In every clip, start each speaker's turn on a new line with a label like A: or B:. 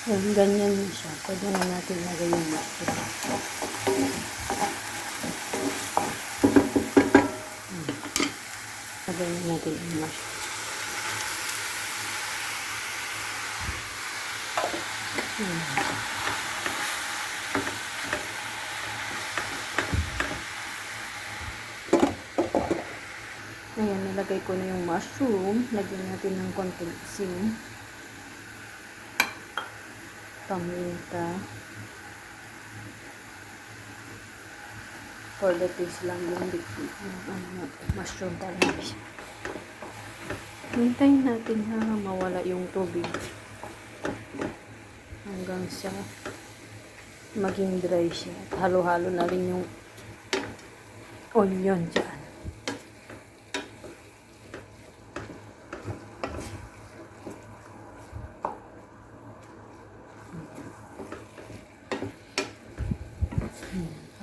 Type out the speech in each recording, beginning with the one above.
A: Ayan, ganyan siya. Pwede na natin lagay yung mushroom. Hmm. Lagay na natin yung. Hmm. Ayan, nalagay ko na yung mushroom. Lagyan natin ng konting asin. Paminta. For the taste lang yung ano, mushroom talaga siya. Hintayin natin ha mawala yung tubig. Hanggang sa maging dry siya. At halo-halo na rin yung onion dyan.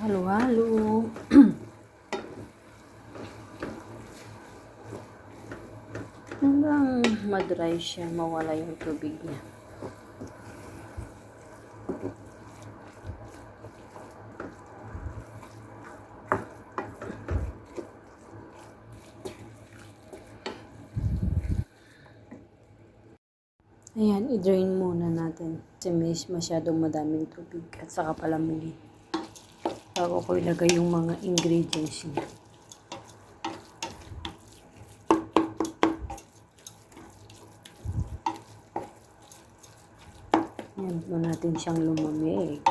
A: Halo-halo. Hanggang madry siya, mawala yung tubig niya. Ayan, i-drain muna natin. Kasi masyadong madaming tubig at saka palamigin. Bago ko ilagay yung mga ingredients niya. Yan po natin siyang lumamig.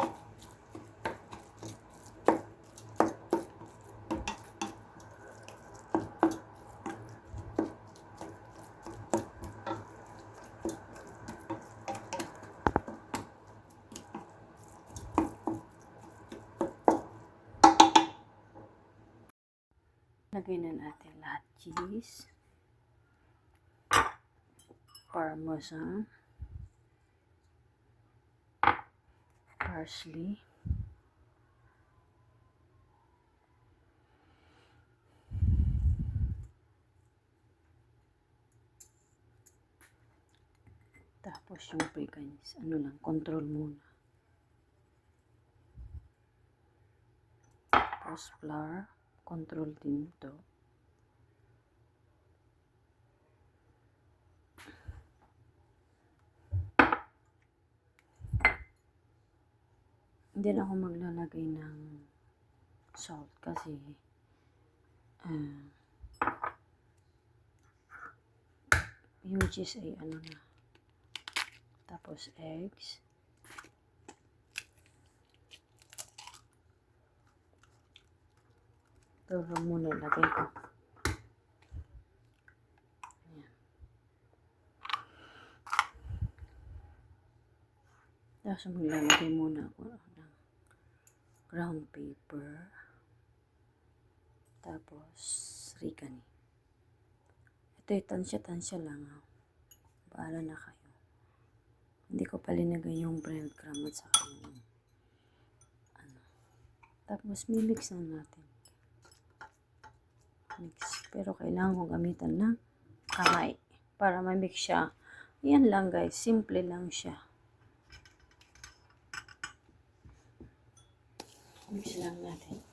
A: Lagay na natin lahat cheese. Parmesan. Parsley. Tapos yung pecans, ano lang, control muna. Tapos flour, control din to. Hindi ako maglalagay ng salt kasi ah, yung cheese ay ano na. Tapos eggs. Ito lang muna ilagay ko. Ayan. Tapos maglalagay muna ako ng ground paper. Tapos ricani. Ito ay tansya-tansya lang. ah. Bahala na kayo. Hindi ko pa linagay yung breadcrumb at saka yung ano. Tapos mimix na natin. Mix. Pero kailangan kong gamitan ng kamay para ma-mix siya. Yan lang guys. Simple lang siya. Mix lang natin.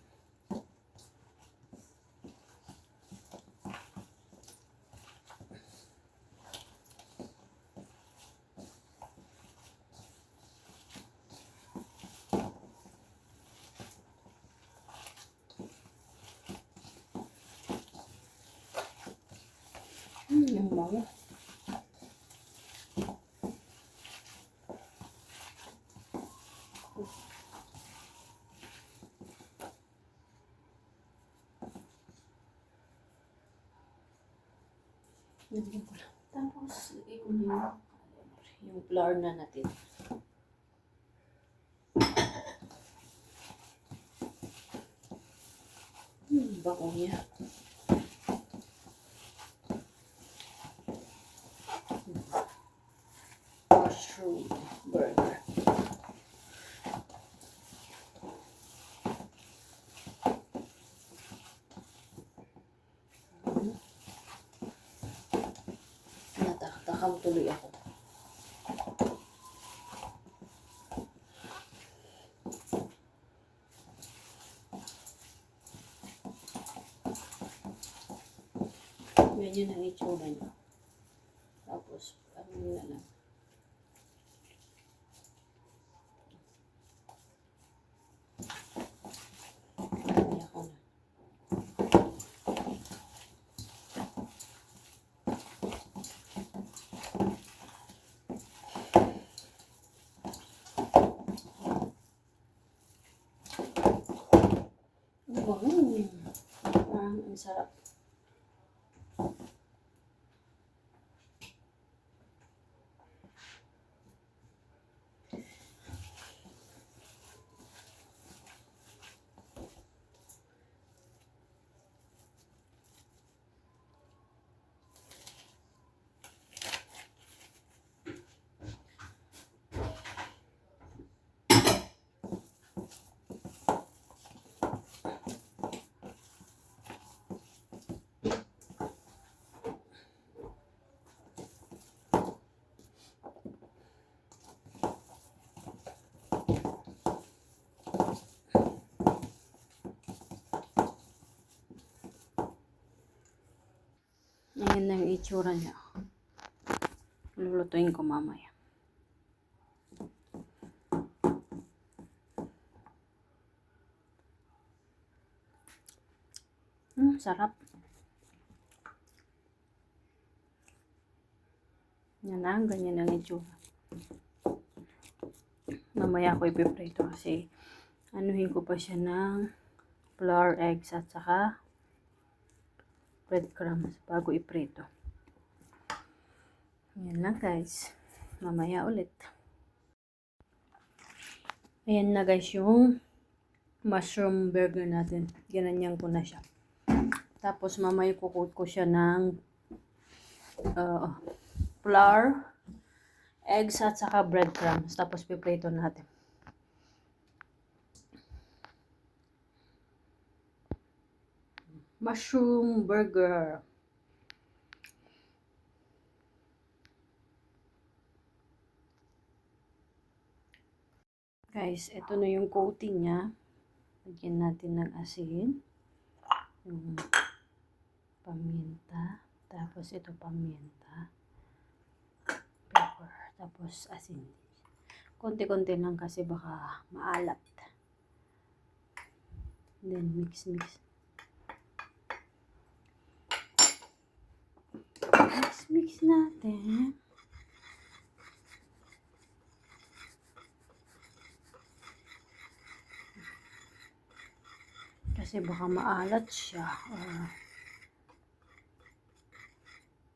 A: Bango. Lagyan. Tapos, na yung, yung flour na natin. Hmm, bango niya. nakakam tuloy ako. Medyo nang itsura niya. Wow. Parang ang sarap. Ayan na yung itsura niya. Lulutuin ko mamaya. Hmm, sarap. Yan na, ganyan ang itsura. Mamaya ako ipiprito kasi anuhin ko pa siya ng flour, eggs at saka breadcrumbs bago iprito. Yan lang guys. Mamaya ulit. Ayan na guys yung mushroom burger natin. Ginanyan ko na siya. Tapos mamaya kukut ko siya ng uh, flour, eggs at saka breadcrumbs. Tapos piprito natin. Mushroom burger. Guys, ito na yung coating niya. Lagyan natin ng asin. Yung paminta. Tapos ito paminta. Pepper. Tapos asin. Konti-konti lang kasi baka maalat. Then mix mix. Mix natin. Kasi baka maalat siya. or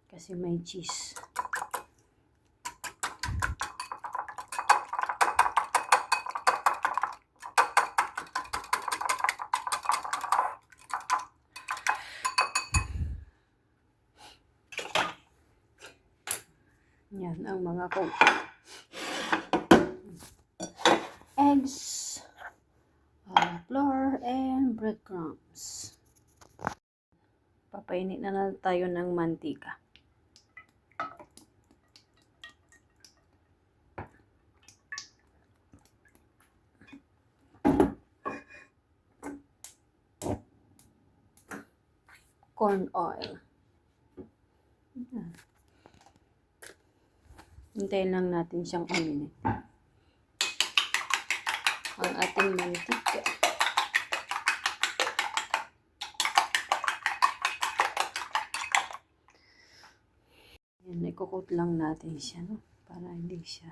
A: kasi may cheese. Yan ang mga coat. Eggs, uh, flour, and breadcrumbs. Papainit na na tayo ng mantika. Corn oil. Yan. Hintayin lang natin siyang uminit. Ang ating mantika. Yan, ikukot lang natin siya, no? Para hindi siya.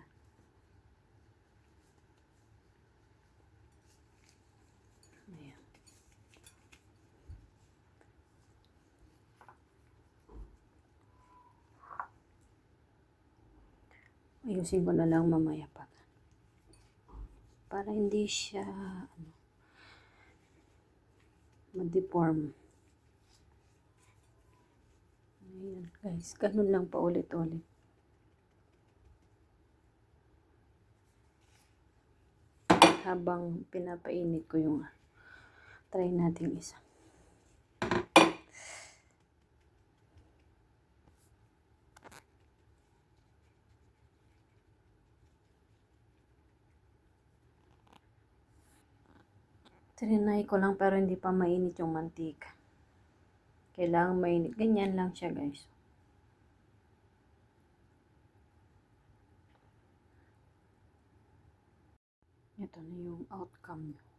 A: Ayusin ko na lang mamaya pa. Para hindi siya, ano, ma-deform. Ayan, guys. Ganun lang pa ulit-ulit. Habang pinapainit ko yung try natin isa. Trinay ko lang pero hindi pa mainit yung mantika. Kailangan mainit. Ganyan lang siya, guys. Ito na yung outcome niya.